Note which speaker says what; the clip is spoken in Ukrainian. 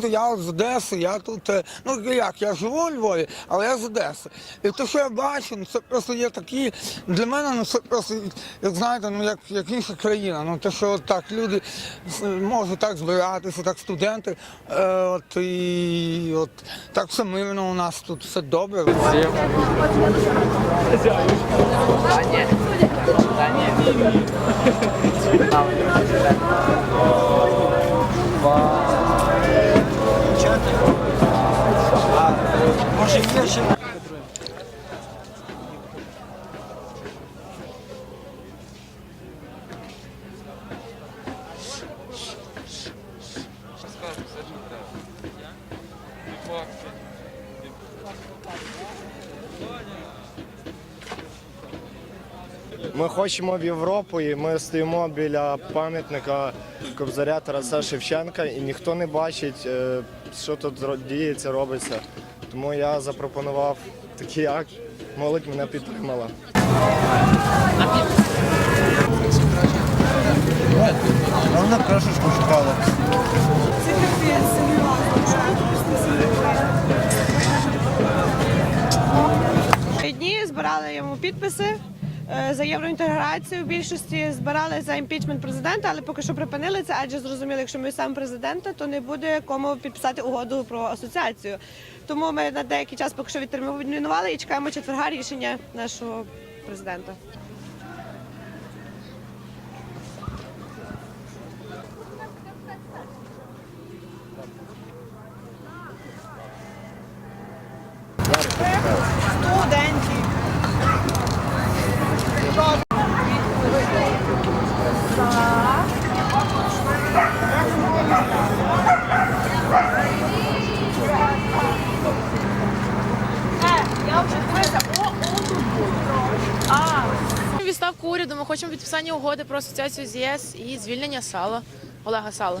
Speaker 1: Знаєте, я з Одеси, я тут, е, ну як, я живу у Львові, але я з Одеси. І те, що я бачу, ну, це просто є такі, для мене ну, це просто, як знаєте, ну як, як інша країна. Ну те, що так люди можуть так збиратися, так студенти, е, от і от так все мирно у нас тут все добре.
Speaker 2: Ми хочемо в Європу, і ми стоїмо біля пам'ятника Кобзаря Тараса Шевченка, і ніхто не бачить, е, що тут діється, робиться. Тому я запропонував такий акт. Молодь мене підтримала.
Speaker 3: Вона крашечку шукала.
Speaker 4: Дні збирали йому підписи за євроінтеграцію. В більшості збирали за імпічмент президента, але поки що припинили це, адже зрозуміли, якщо ми сам президента, то не буде кому підписати угоду про асоціацію. Тому ми на деякий час поки що відтермінували і чекаємо четверга рішення нашого президента. Студентів.
Speaker 5: Відставку уряду ми хочемо підписання угоди про асоціацію з ЄС і звільнення сала Олега Сала.